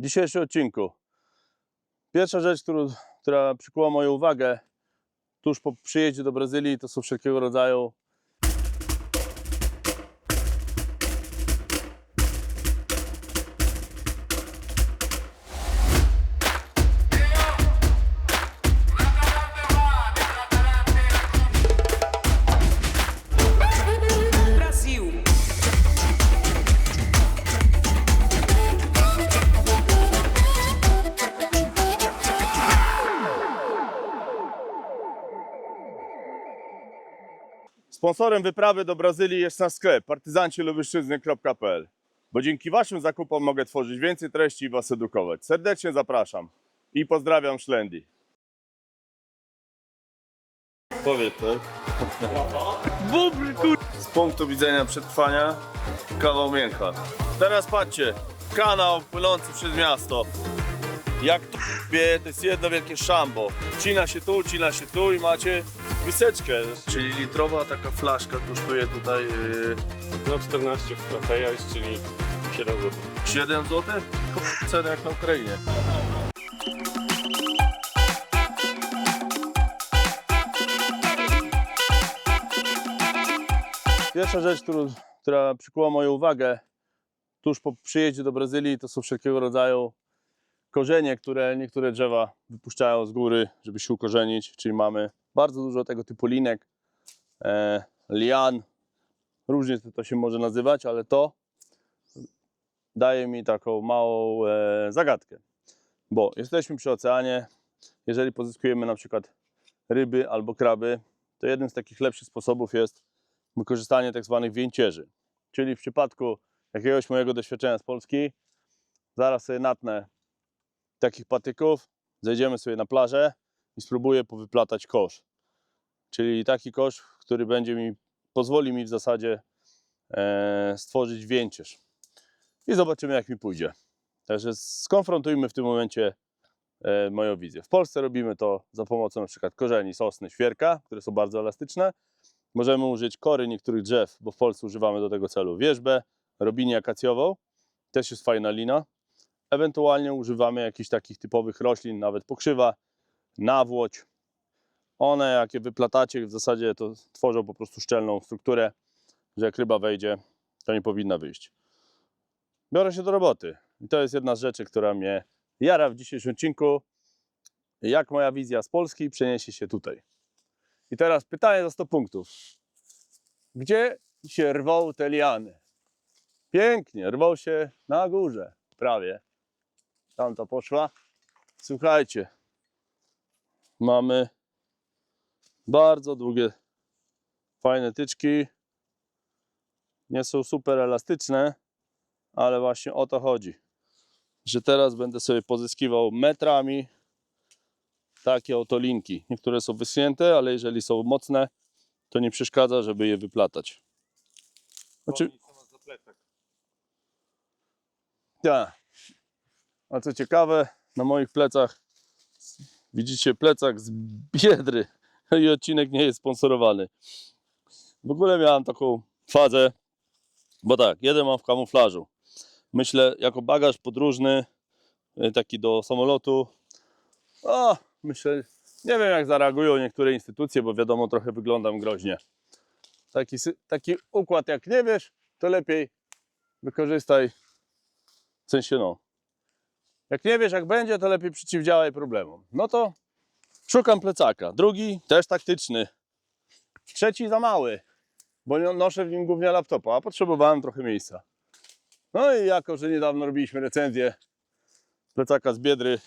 w dzisiejszym odcinku. Pierwsza rzecz, która przykuła moją uwagę tuż po przyjeździe do Brazylii, to są wszelkiego rodzaju Sponsorem wyprawy do Brazylii jest nasz sklep partyzancilubelszczyzny.pl Bo dzięki Waszym zakupom mogę tworzyć więcej treści i Was edukować. Serdecznie zapraszam i pozdrawiam Szlendi. Powiedz, tak? Kur... Z punktu widzenia przetrwania kawał mięcha. Teraz patrzcie, kanał płynący przez miasto. Jak tu wie, to jest jedno wielkie szambo. Cina się tu, cina się tu i macie miseczkę. Czyli litrowa taka flaszka kosztuje tutaj yy, No 14 w Plateja jest, czyli 7 zł. 7 zł? Cena jak na Ukrainie. Pierwsza rzecz, którą, która przykuła moją uwagę tuż po przyjeździe do Brazylii, to są wszelkiego rodzaju korzenie, które niektóre drzewa wypuszczają z góry, żeby się ukorzenić. Czyli mamy bardzo dużo tego typu linek, e, lian, różnie to, się może nazywać, ale to daje mi taką małą e, zagadkę. Bo jesteśmy przy oceanie, jeżeli pozyskujemy na przykład ryby albo kraby, to jednym z takich lepszych sposobów jest wykorzystanie tak zwanych więcierzy. Czyli w przypadku jakiegoś mojego doświadczenia z Polski, zaraz sobie natnę takich patyków, zejdziemy sobie na plażę i spróbuję powyplatać kosz. Czyli taki kosz, który będzie mi, pozwoli mi w zasadzie e, stworzyć więcierz i zobaczymy, jak mi pójdzie. Także skonfrontujmy w tym momencie e, moją wizję. W Polsce robimy to za pomocą przykład korzeni sosny, świerka, które są bardzo elastyczne. Możemy użyć kory niektórych drzew, bo w Polsce używamy do tego celu wierzbę, robinię akacjową, też jest fajna lina. Ewentualnie używamy jakichś takich typowych roślin, nawet pokrzywa, nawłoć. One, jak je wyplatacie, w zasadzie to tworzą po prostu szczelną strukturę, że jak ryba wejdzie, to nie powinna wyjść biorę się do roboty. I to jest jedna z rzeczy, która mnie jara w dzisiejszym odcinku. Jak moja wizja z Polski przeniesie się tutaj. I teraz pytanie za 100 punktów. Gdzie się rwą te liany? Pięknie, rwą się na górze, prawie. Tam to poszła. Słuchajcie, mamy bardzo długie, fajne tyczki. Nie są super elastyczne, ale właśnie o to chodzi, że teraz będę sobie pozyskiwał metrami takie oto linki. Niektóre są wyschnięte, ale jeżeli są mocne, to nie przeszkadza, żeby je wyplatać. Znaczy, tak. A co ciekawe, na moich plecach widzicie plecak z biedry i odcinek nie jest sponsorowany. W ogóle miałem taką fazę, bo tak, jeden mam w kamuflażu. Myślę, jako bagaż podróżny, y, taki do samolotu. O, myślę, nie wiem jak zareagują niektóre instytucje, bo wiadomo, trochę wyglądam groźnie. Taki, taki układ, jak nie wiesz, to lepiej wykorzystaj. W sensie, no. Jak nie wiesz, jak będzie, to lepiej przeciwdziałaj problemom. No to szukam plecaka. Drugi też taktyczny. Trzeci za mały, bo no- noszę w nim głównie laptopa, a potrzebowałem trochę miejsca. No i jako, że niedawno robiliśmy recenzję plecaka z Biedry,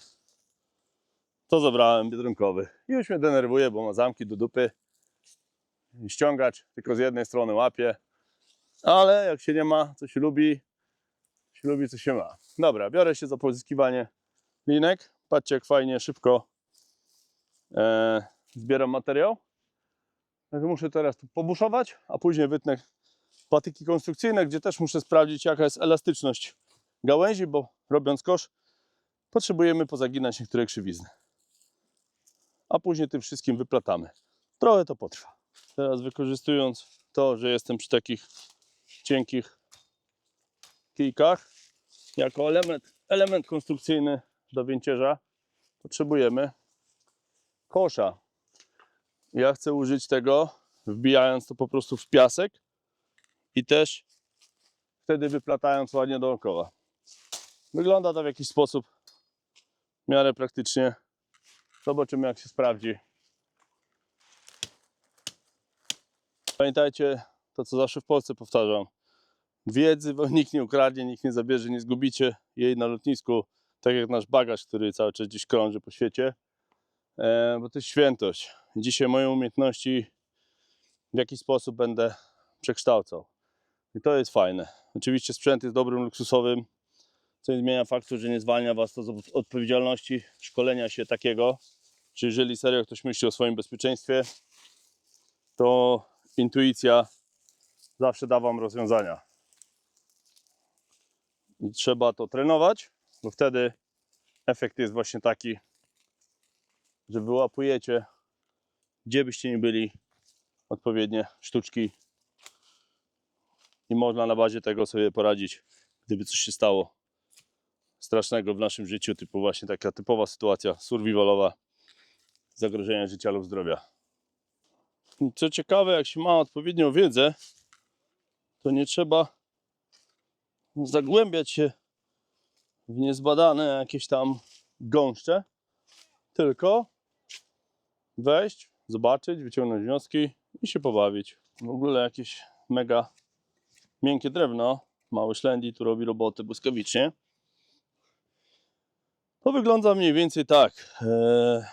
to zabrałem biedronkowy. I już mnie denerwuje, bo ma zamki do dupy. Ściągacz tylko z jednej strony łapie. Ale jak się nie ma, co się lubi, się lubi, co się ma. Dobra, biorę się za pozyskiwanie linek. Patrzcie, jak fajnie, szybko e, zbieram materiał. Także muszę teraz tu pobuszować, a później wytnę patyki konstrukcyjne, gdzie też muszę sprawdzić, jaka jest elastyczność gałęzi, bo robiąc kosz, potrzebujemy pozaginać niektóre krzywizny. A później tym wszystkim wyplatamy. Trochę to potrwa. Teraz wykorzystując to, że jestem przy takich cienkich kijkach, jako element element konstrukcyjny do więcierza potrzebujemy kosza. Ja chcę użyć tego, wbijając to po prostu w piasek i też wtedy wyplatając ładnie dookoła. Wygląda to w jakiś sposób w miarę praktycznie. Zobaczymy jak się sprawdzi. Pamiętajcie to, co zawsze w Polsce powtarzam. Wiedzy wam nikt nie ukradnie, nikt nie zabierze, nie zgubicie jej na lotnisku, tak jak nasz bagaż, który cały czas gdzieś krąży po świecie, e, bo to jest świętość. Dzisiaj moje umiejętności w jakiś sposób będę przekształcał. I to jest fajne. Oczywiście sprzęt jest dobrym, luksusowym, co nie zmienia faktu, że nie zwalnia Was to z od- odpowiedzialności szkolenia się takiego. Czy jeżeli serio ktoś myśli o swoim bezpieczeństwie, to intuicja zawsze da Wam rozwiązania. I trzeba to trenować, bo wtedy efekt jest właśnie taki, że wyłapujecie, gdzie byście nie byli, odpowiednie sztuczki i można na bazie tego sobie poradzić, gdyby coś się stało strasznego w naszym życiu, typu właśnie taka typowa sytuacja survivalowa, zagrożenia życia lub zdrowia. I Co ciekawe, jak się ma odpowiednią wiedzę, to nie trzeba zagłębiać się w niezbadane jakieś tam gąszcze, tylko wejść, zobaczyć, wyciągnąć wnioski i się pobawić. W ogóle jakieś mega miękkie drewno, mały szlędi tu robi robotę błyskawicznie. To wygląda mniej więcej tak. Eee,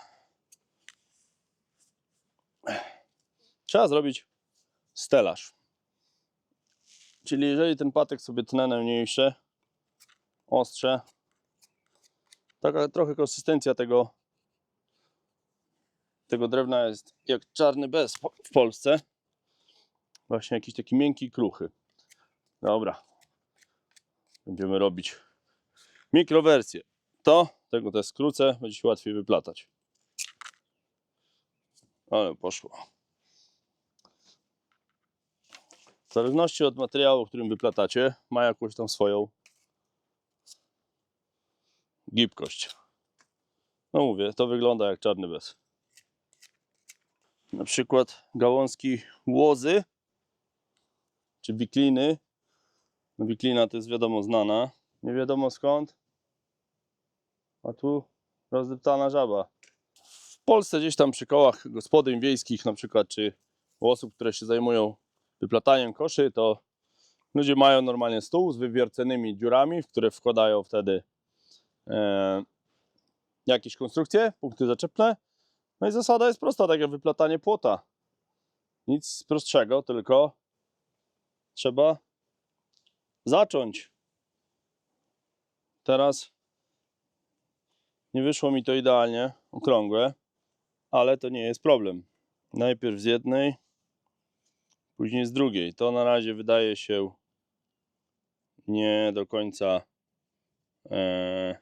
Trzeba zrobić stelaż. Czyli jeżeli ten patek sobie tnę najmniejsze, ostrze, taka trochę konsystencja tego, tego drewna jest jak czarny bez w Polsce. Właśnie jakiś taki miękki kruchy. Dobra. Będziemy robić mikrowersję. To, tego też skrócę, będzie się łatwiej wyplatać. Ale poszło. W zależności od materiału, którym wyplatacie, ma jakąś tam swoją gibkość. No mówię, to wygląda jak czarny bez. Na przykład gałązki łozy, czy wikliny. No wiklina to jest wiadomo znana. Nie wiadomo skąd. A tu rozdeptana żaba. W Polsce gdzieś tam przy kołach gospodyń wiejskich na przykład, czy osób, które się zajmują wyplataniem koszy, to ludzie mają normalnie stół z wywierconymi dziurami, w które wkładają wtedy e, jakieś konstrukcje, punkty zaczepne. No i zasada jest prosta, tak jak wyplatanie płota. Nic prostszego, tylko trzeba zacząć. Teraz nie wyszło mi to idealnie, okrągłe, ale to nie jest problem. Najpierw z jednej, później z drugiej. To na razie wydaje się nie do końca, e,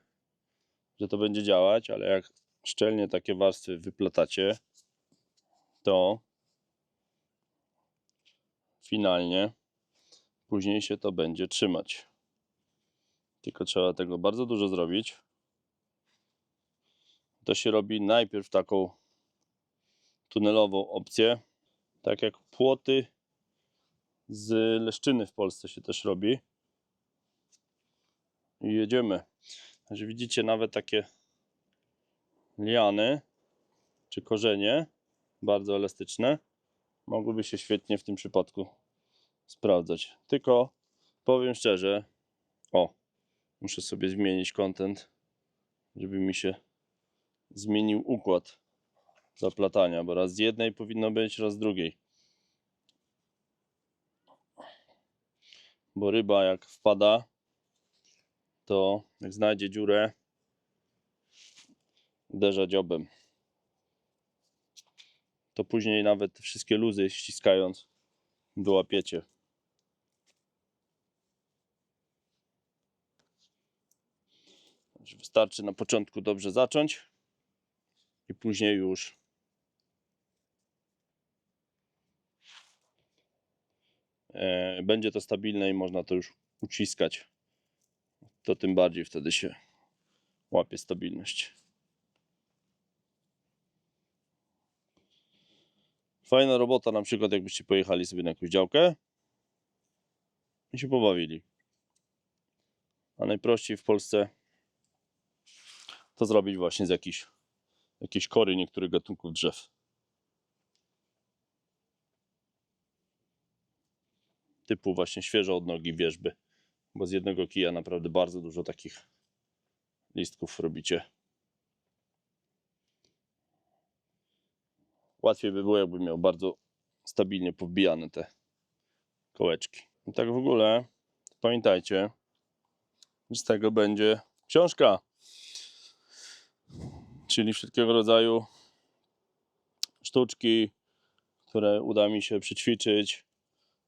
że to będzie działać, ale jak szczelnie takie warstwy wyplatacie, to finalnie później się to będzie trzymać. Tylko trzeba tego bardzo dużo zrobić. To się robi najpierw taką tunelową opcję, tak jak płoty z leszczyny w Polsce się też robi. I jedziemy. Także widzicie nawet takie liany czy korzenie, bardzo elastyczne, mogłyby się świetnie w tym przypadku sprawdzać. Tylko powiem szczerze, o, muszę sobie zmienić content, żeby mi się zmienił układ zaplatania, bo raz z jednej powinno być, raz z drugiej. Bo ryba jak wpada, to jak znajdzie dziurę, uderza dziobem. To później nawet wszystkie luzy ściskając wyłapiecie. Także Wystarczy na początku dobrze zacząć i później już będzie to stabilne i można to już uciskać. To tym bardziej wtedy się łapie stabilność. Fajna robota, na przykład jakbyście pojechali sobie na jakąś działkę i się pobawili. A najprościej w Polsce to zrobić właśnie z jakichś, jakiejś kory niektórych gatunków drzew. Typu właśnie świeżo od nogi wierzby, bo z jednego kija naprawdę bardzo dużo takich listków robicie. Łatwiej by było, jakby miał bardzo stabilnie powbijane te kołeczki. I tak w ogóle pamiętajcie, że z tego będzie książka. Czyli wszelkiego rodzaju sztuczki, które uda mi się przećwiczyć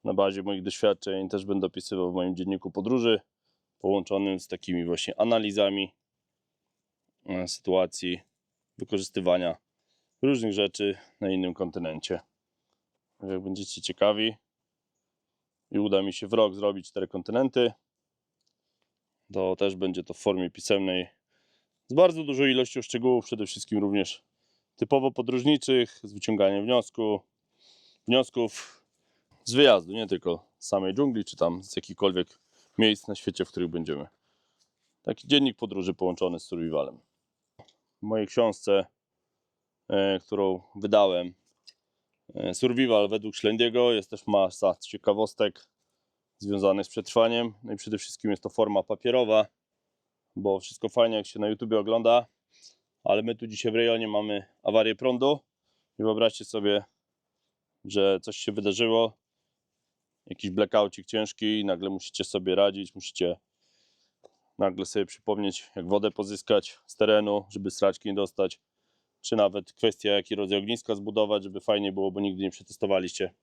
na bazie moich doświadczeń. Też będę opisywał w moim dzienniku podróży, połączonym z takimi właśnie analizami e, sytuacji, wykorzystywania różnych rzeczy na innym kontynencie. Jak będziecie ciekawi i uda mi się w rok zrobić cztery kontynenty, to też będzie to w formie pisemnej z bardzo dużą ilością szczegółów, przede wszystkim również typowo podróżniczych, z wyciąganiem wniosku, wniosków z wyjazdu, nie tylko z samej dżungli, czy tam z jakichkolwiek miejsc na świecie, w których będziemy. Taki dziennik podróży połączony z survivalem. W mojej książce, e, którą wydałem, e, Survival według Szlendiego, jest też masa ciekawostek związanych z przetrwaniem. No i przede wszystkim jest to forma papierowa, bo wszystko fajnie jak się na YouTube ogląda, ale my tu dzisiaj w rejonie mamy awarię prądu i wyobraźcie sobie, że coś się wydarzyło, jakiś blackoutik ciężki i nagle musicie sobie radzić, musicie nagle sobie przypomnieć, jak wodę pozyskać z terenu, żeby straczki nie dostać, czy nawet kwestia, jaki rodzaj ogniska zbudować, żeby fajnie było, bo nigdy nie przetestowaliście.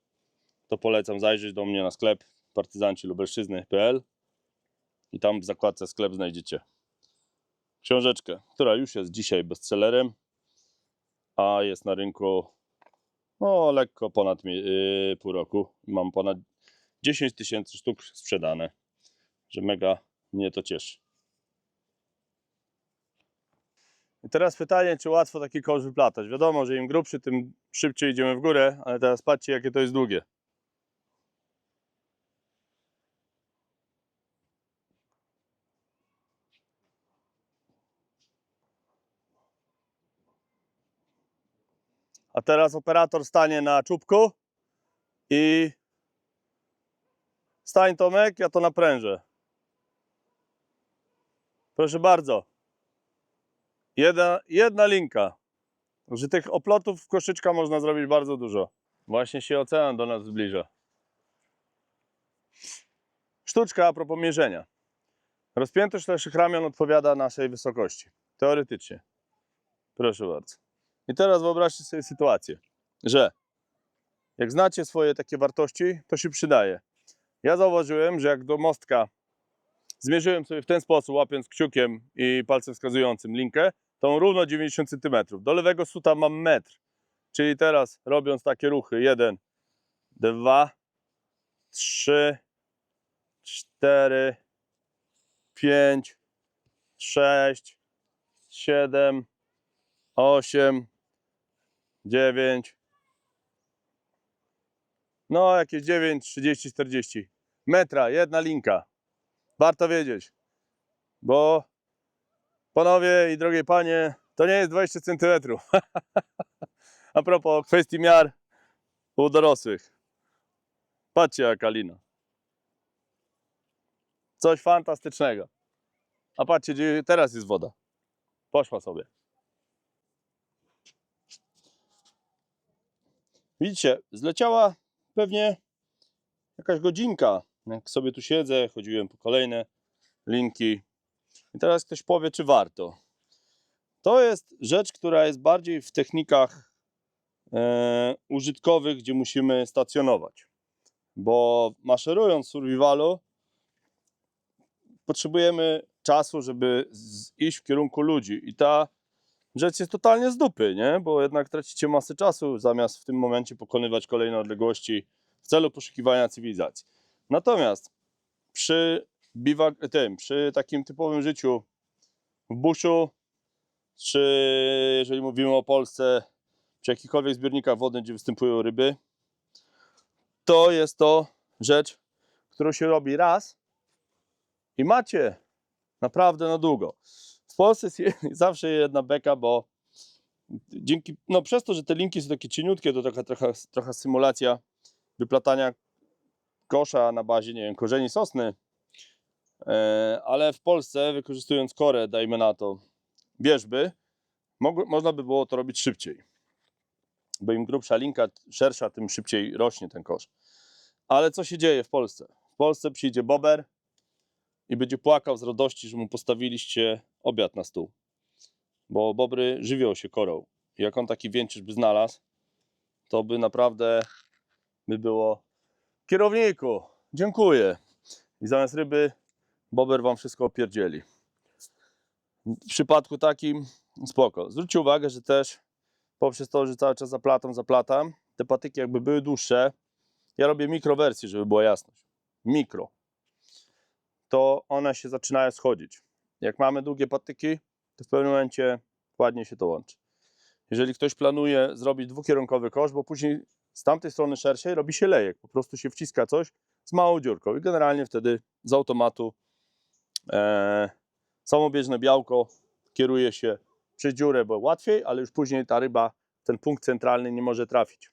To polecam zajrzeć do mnie na sklep partyzanci lubelszczyzny.pl i tam w zakładce sklep znajdziecie książeczkę, która już jest dzisiaj bestsellerem, a jest na rynku no, lekko ponad yy, pół roku. Mam ponad 10 tysięcy sztuk sprzedane, że mega mnie to cieszy. I teraz pytanie, czy łatwo taki kosz wyplatać? Wiadomo, że im grubszy, tym szybciej idziemy w górę, ale teraz patrzcie, jakie to jest długie. A teraz operator stanie na czubku i stań Tomek, ja to naprężę. Proszę bardzo. Jedna, jedna linka. Że tych oplotów w koszyczka można zrobić bardzo dużo. Właśnie się ocean do nas zbliża. Sztuczka a propos mierzenia. Rozpiętość naszych ramion odpowiada naszej wysokości. Teoretycznie. Proszę bardzo. I teraz wyobraźcie sobie sytuację, że jak znacie swoje takie wartości, to się przydaje. Ja zauważyłem, że jak do mostka zmierzyłem sobie w ten sposób, łapiąc kciukiem i palcem wskazującym linkę, to równo 90 cm. Do lewego suta mam metr. Czyli teraz robiąc takie ruchy, 1, 2, 3, 4, 5, 6, 7, 8, 9. No, jakieś 9, 30, 40. Metra, jedna linka. Warto wiedzieć. Bo panowie i drogie panie, to nie jest 20 cm. A propos kwestii miar u dorosłych. Patrzcie jaka lina. Coś fantastycznego. A patrzcie, gdzie teraz jest woda. Poszła sobie. Widzicie, zleciała pewnie jakaś godzinka. Jak sobie tu siedzę, chodziłem po kolejne linki. I teraz ktoś powie, czy warto. To jest rzecz, która jest bardziej w technikach e, użytkowych, gdzie musimy stacjonować. Bo maszerując w survivalu, potrzebujemy czasu, żeby iść w kierunku ludzi. I ta rzecz jest totalnie z dupy, nie? Bo jednak tracicie masę czasu, zamiast w tym momencie pokonywać kolejne odległości w celu poszukiwania cywilizacji. Natomiast przy, biwak, tym, przy takim typowym życiu w buszu, czy jeżeli mówimy o Polsce, przy jakichkolwiek zbiornikach wodnych, gdzie występują ryby, to jest to rzecz, którą się robi raz i macie naprawdę na długo. Polsce jest je- zawsze jedna beka, bo dzięki, no przez to, że te linki są takie cieniutkie, to taka trochę, trochę symulacja wyplatania kosza na bazie, nie wiem, korzeni sosny, e, ale w Polsce wykorzystując korę, dajmy na to, wierzby, można by było to robić szybciej. Bo im grubsza linka, szersza, tym szybciej rośnie ten kosz. Ale co się dzieje w Polsce? W Polsce przyjdzie bober i będzie płakał z radości, że mu postawiliście obiad na stół. Bo bobry żywią się korą. Jak on taki wieńczysz by znalazł, to by naprawdę by było kierowniku, dziękuję. I zamiast ryby bober wam wszystko opierdzieli. W przypadku takim spoko. Zwróćcie uwagę, że też poprzez to, że cały czas zaplatam, zaplatam, te patyki jakby były dłuższe, ja robię mikrowersję, żeby była jasność. Mikro. To one się zaczynają schodzić. Jak mamy długie patyki, to w pewnym momencie ładnie się to łączy. Jeżeli ktoś planuje zrobić dwukierunkowy kosz, bo później z tamtej strony szerszej robi się lejek, po prostu się wciska coś z małą dziurką i generalnie wtedy z automatu e, samobieżne białko kieruje się przez dziurę, bo łatwiej, ale już później ta ryba ten punkt centralny nie może trafić,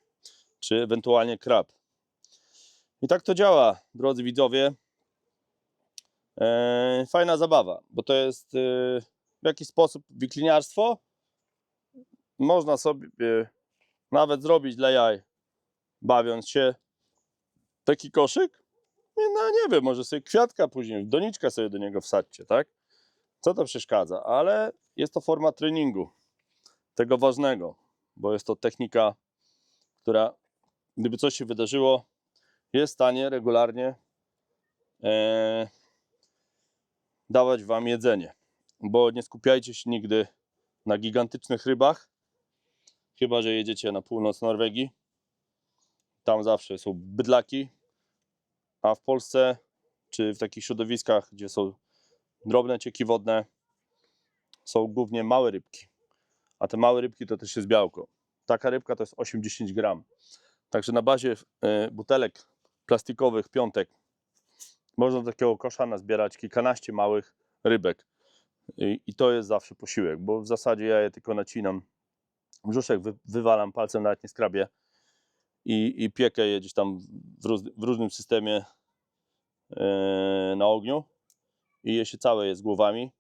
czy ewentualnie krab. I tak to działa, drodzy widzowie. E, fajna zabawa, bo to jest e, w jakiś sposób wikliniarstwo. Można sobie nawet zrobić dla jaj, bawiąc się taki koszyk. No nie wiem, może sobie kwiatka później, doniczkę sobie do niego wsadźcie, tak? Co to przeszkadza? Ale jest to forma treningu, tego ważnego, bo jest to technika, która, gdyby coś się wydarzyło, jest w stanie regularnie e, dawać Wam jedzenie. Bo nie skupiajcie się nigdy na gigantycznych rybach, chyba że jedziecie na północ Norwegii. Tam zawsze są bydlaki, a w Polsce czy w takich środowiskach, gdzie są drobne cieki wodne, są głównie małe rybki. A te małe rybki to też jest białko. Taka rybka to jest 8-10 gram. Także na bazie e, butelek plastikowych, piątek, można do takiego kosza nazbierać kilkanaście małych rybek. I, I to jest zawsze posiłek, bo w zasadzie ja je tylko nacinam. Brzuszek wy, wywalam palcem, nawet nie skrabię. I, i piekę je gdzieś tam w, w różnym systemie e, na ogniu. I je się całe je z głowami.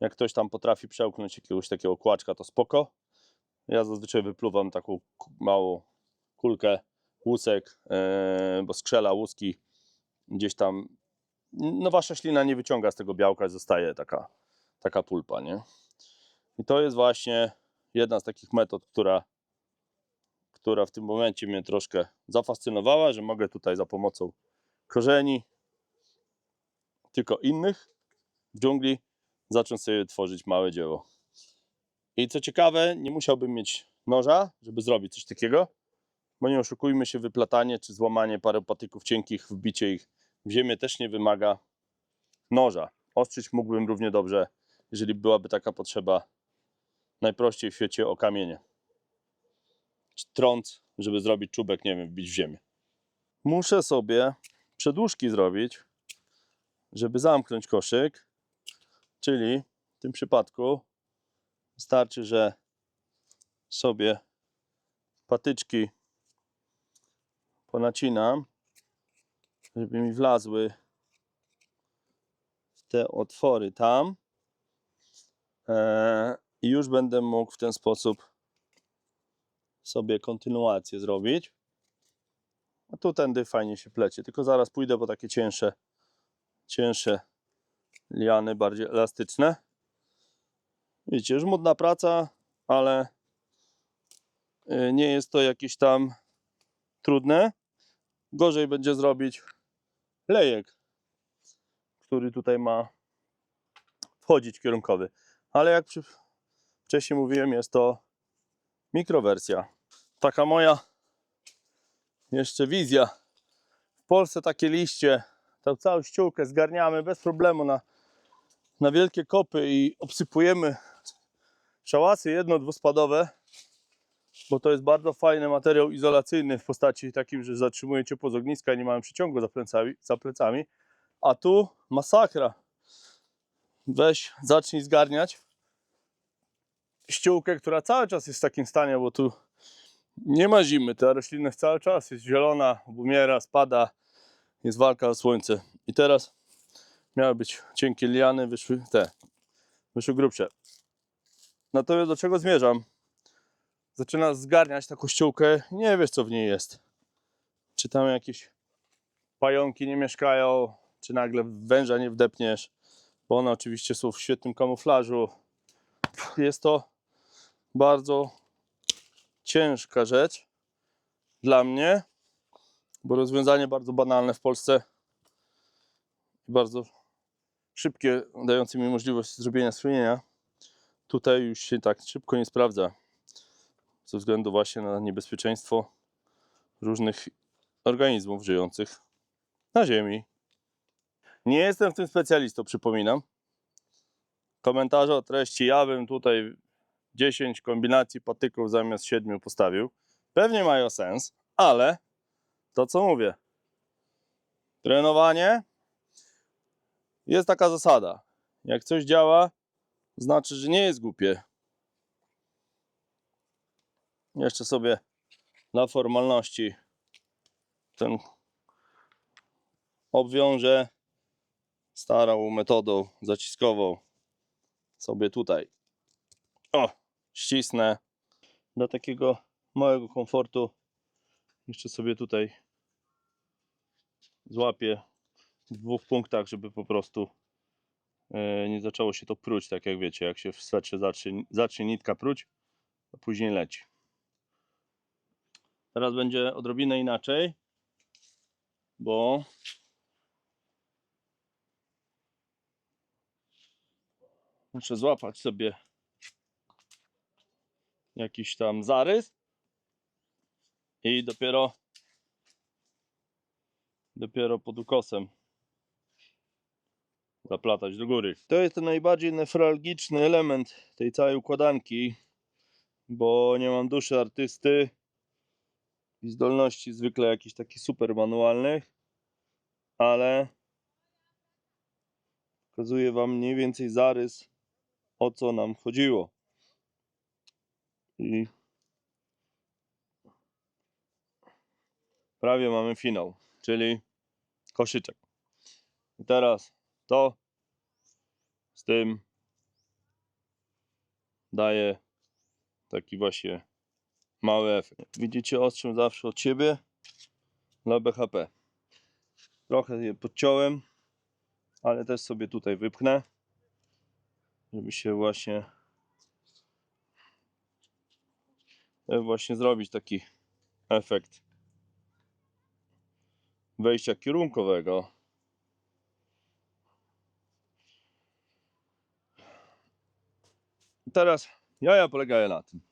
Jak ktoś tam potrafi przełknąć jakiegoś takiego kłaczka, to spoko. Ja zazwyczaj wypluwam taką małą kulkę, łusek, e, bo skrzela łuski gdzieś tam. No wasza ślina nie wyciąga z tego białka, zostaje taka, taka pulpa, nie? I to jest właśnie jedna z takich metod, która, która w tym momencie mnie troszkę zafascynowała, że mogę tutaj za pomocą korzeni, tylko innych w dżungli, zacząć sobie tworzyć małe dzieło. I co ciekawe, nie musiałbym mieć noża, żeby zrobić coś takiego, bo nie oszukujmy się, wyplatanie czy złamanie parę patyków cienkich, wbicie ich w ziemię też nie wymaga noża. Ostrzyć mógłbym równie dobrze, jeżeli byłaby taka potrzeba, najprościej w świecie o kamienie. Czy żeby zrobić czubek, nie wiem, wbić w ziemię. Muszę sobie przedłużki zrobić, żeby zamknąć koszyk, czyli w tym przypadku wystarczy, że sobie patyczki ponacinam, żeby mi wlazły w te otwory tam. Eee, I już będę mógł w ten sposób sobie kontynuację zrobić. A tu tędy fajnie się plecie, tylko zaraz pójdę po takie cięższe, cięższe liany, bardziej elastyczne. Widzicie, żmudna praca, ale y, nie jest to jakieś tam trudne. Gorzej będzie zrobić lejek, który tutaj ma wchodzić kierunkowy. Ale jak wcześniej mówiłem, jest to mikrowersja. Taka moja jeszcze wizja. W Polsce takie liście, tą całą ściółkę zgarniamy bez problemu na na wielkie kopy i obsypujemy szałasy jedno, dwuspadowe, bo to jest bardzo fajny materiał izolacyjny w postaci takim, że zatrzymuje ciepło z ogniska i nie mamy przyciągu za plecami, za plecami. A tu masakra. Weź, zacznij zgarniać ściółkę, która cały czas jest w takim stanie, bo tu nie ma zimy, ta roślinność cały czas jest zielona, obumiera, spada, jest walka o słońce. I teraz miały być cienkie liany, wyszły te, wyszły grubsze. Natomiast do czego zmierzam? Zaczynasz zgarniać taką ściółkę i nie wiesz co w niej jest. Czy tam jakieś pająki nie mieszkają, czy nagle węża nie wdepniesz, bo one oczywiście są w świetnym kamuflażu. Jest to bardzo ciężka rzecz dla mnie, bo rozwiązanie bardzo banalne w Polsce i bardzo szybkie, dające mi możliwość zrobienia schronienia, tutaj już się tak szybko nie sprawdza. Ze względu właśnie na niebezpieczeństwo różnych organizmów żyjących na Ziemi. Nie jestem w tym specjalistą, przypominam. Komentarze o treści ja bym tutaj 10 kombinacji patyków zamiast 7 postawił. Pewnie mają sens, ale to co mówię. Trenowanie jest taka zasada. Jak coś działa, znaczy, że nie jest głupie. Jeszcze sobie dla formalności ten obwiążę starą metodą zaciskową sobie tutaj. O, ścisnę. Dla takiego małego komfortu jeszcze sobie tutaj złapię w dwóch punktach, żeby po prostu e, nie zaczęło się to pruć, tak jak wiecie, jak się w swetrze zacznie, zacznie nitka pruć, to później leci. Teraz będzie odrobinę inaczej, bo muszę złapać sobie jakiś tam zarys i dopiero dopiero pod ukosem zaplatać do góry. To jest ten najbardziej nefralgiczny element tej całej układanki, bo nie mam duszy artysty i zdolności zwykle jakichś takich super manualnych, ale pokazuję Wam mniej więcej zarys, o co nam chodziło. I prawie mamy finał, czyli koszyczek. I teraz to z tym daje taki właśnie mały efekt. Widzicie ostrzem zawsze od siebie dla BHP. Trochę je podciąłem, ale też sobie tutaj wypchnę, żeby się właśnie żeby właśnie zrobić taki efekt wejścia kierunkowego. Teraz jaja polegają na tym.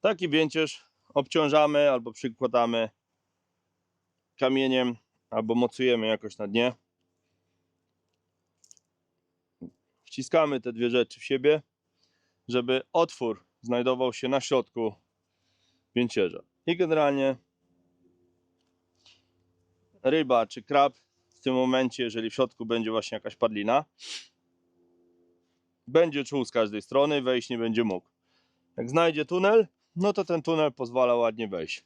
Taki więcierz obciążamy albo przykładamy kamieniem albo mocujemy jakoś na dnie. Wciskamy te dwie rzeczy w siebie, żeby otwór znajdował się na środku więcierza. I generalnie ryba czy krab w tym momencie, jeżeli w środku będzie właśnie jakaś padlina, będzie czuł z każdej strony, wejść nie będzie mógł. Jak znajdzie tunel, no to ten tunel pozwala ładnie wejść.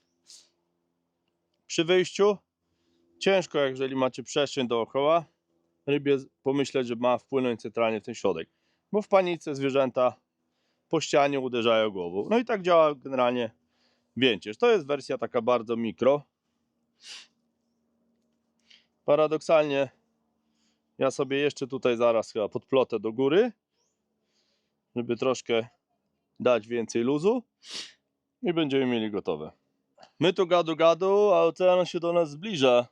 Przy wyjściu ciężko, jeżeli macie przestrzeń dookoła, rybie pomyśleć, że ma wpłynąć centralnie w ten środek, bo w panice zwierzęta po ścianie uderzają głową. No i tak działa generalnie więcierz. To jest wersja taka bardzo mikro. Paradoksalnie ja sobie jeszcze tutaj zaraz chyba podplotę do góry, żeby troszkę dać więcej luzu i będziemy mieli gotowe. My tu gadu gadu, a ocean się do nas zbliża.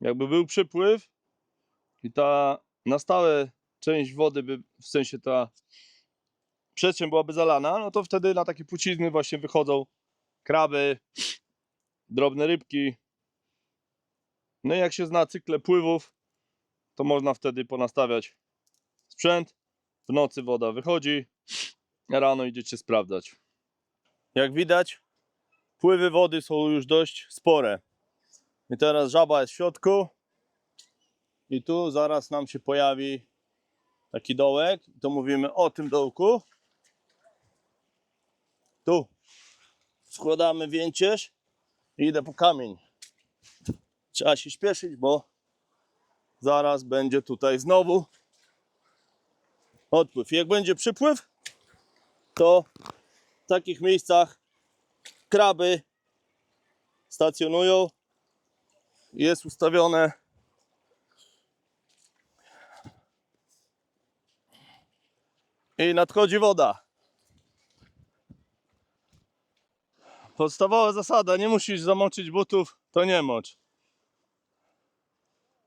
Jakby był przypływ i ta na stałe część wody by, w sensie ta przestrzeń byłaby zalana, no to wtedy na takie płcizny właśnie wychodzą kraby, drobne rybki No i jak się zna cykle pływów, to można wtedy ponastawiać sprzęt. W nocy woda wychodzi, rano idziecie sprawdzać. Jak widać, pływy wody są już dość spore. I teraz żaba jest w środku. I tu zaraz nam się pojawi taki dołek. To mówimy o tym dołku. Tu składamy więcież i idę po kamień. Trzeba się śpieszyć, bo zaraz będzie tutaj znowu odpływ. Jak będzie przypływ, to w takich miejscach kraby stacjonują. Jest ustawione i nadchodzi woda. Podstawowa zasada, nie musisz zamoczyć butów, to nie mocz.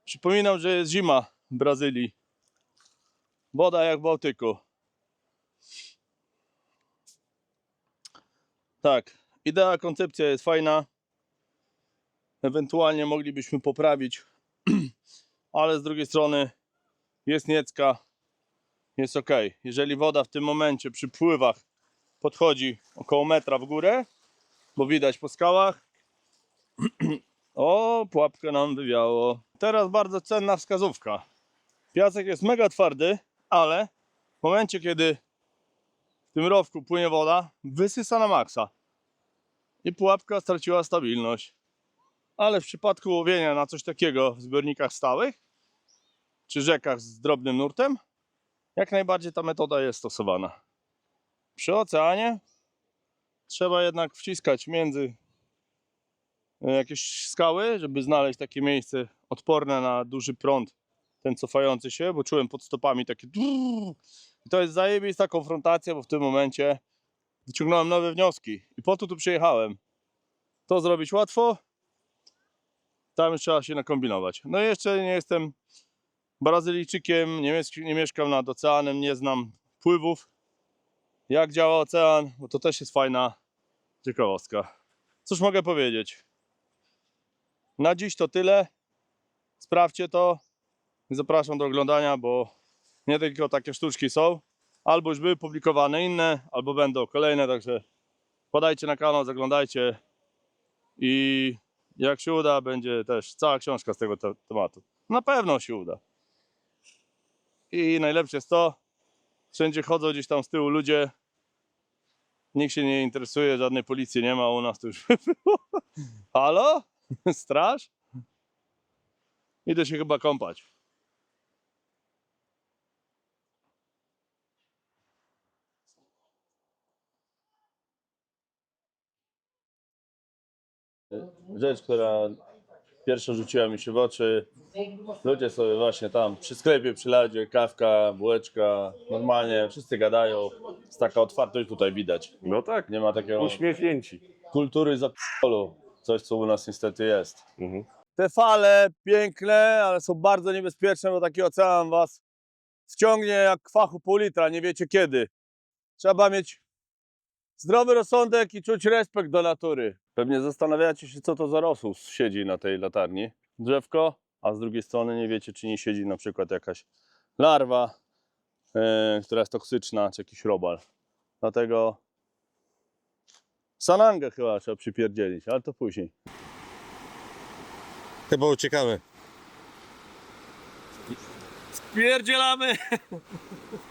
Przypominam, że jest zima w Brazylii. Woda jak w Bałtyku. Tak, idea, koncepcja jest fajna. Ewentualnie moglibyśmy poprawić, ale z drugiej strony jest niecka, jest ok. Jeżeli woda w tym momencie przy pływach podchodzi około metra w górę, bo widać po skałach, o, pułapkę nam wywiało. Teraz bardzo cenna wskazówka. Piasek jest mega twardy, ale w momencie, kiedy w tym rowku płynie woda, wysysa na maksa. I pułapka straciła stabilność. Ale w przypadku łowienia na coś takiego w zbiornikach stałych, czy rzekach z drobnym nurtem, jak najbardziej ta metoda jest stosowana. Przy oceanie trzeba jednak wciskać między e, jakieś skały, żeby znaleźć takie miejsce odporne na duży prąd, ten cofający się, bo czułem pod stopami takie. I to jest zajebista konfrontacja, bo w tym momencie wyciągnąłem nowe wnioski i po to tu przyjechałem. To zrobić łatwo, tam już trzeba się nakombinować. No i jeszcze nie jestem Brazylijczykiem, nie, nie mieszkam nad oceanem, nie znam pływów, jak działa ocean, bo to też jest fajna ciekawostka. Cóż mogę powiedzieć? Na dziś to tyle. Sprawdźcie to. Zapraszam do oglądania, bo nie tylko takie sztuczki są. Albo już były publikowane inne, albo będą kolejne, także podajcie na kanał, zaglądajcie i jak się uda, będzie też cała książka z tego te- tematu. Na pewno się uda. I najlepsze jest to, wszędzie chodzą gdzieś tam z tyłu ludzie, nikt się nie interesuje, żadnej policji nie ma, u nas to już. Halo? Straż? Idę się chyba kąpać. Rzecz, która pierwsza rzuciła mi się w oczy. Ludzie sobie właśnie tam przy sklepie, przy ladzie, kawka, bułeczka, normalnie wszyscy gadają. Jest taka otwartość tutaj widać. No tak, Nie ma takiego uśmiechnięci. kultury zapolu. Coś, co u nas niestety jest. Mhm. Te fale piękne, ale są bardzo niebezpieczne, bo taki ocean was wciągnie jak kwachu pół litra, nie wiecie kiedy. Trzeba mieć zdrowy rozsądek i czuć respekt do natury. Pewnie zastanawiacie się, co to za rosół siedzi na tej latarni. Drzewko, a z drugiej strony nie wiecie, czy nie siedzi na przykład jakaś larwa, e, która jest toksyczna, czy jakiś robal. Dlatego sanangę chyba trzeba przypierdzielić, ale to później. Chyba uciekamy. Pierdzielamy!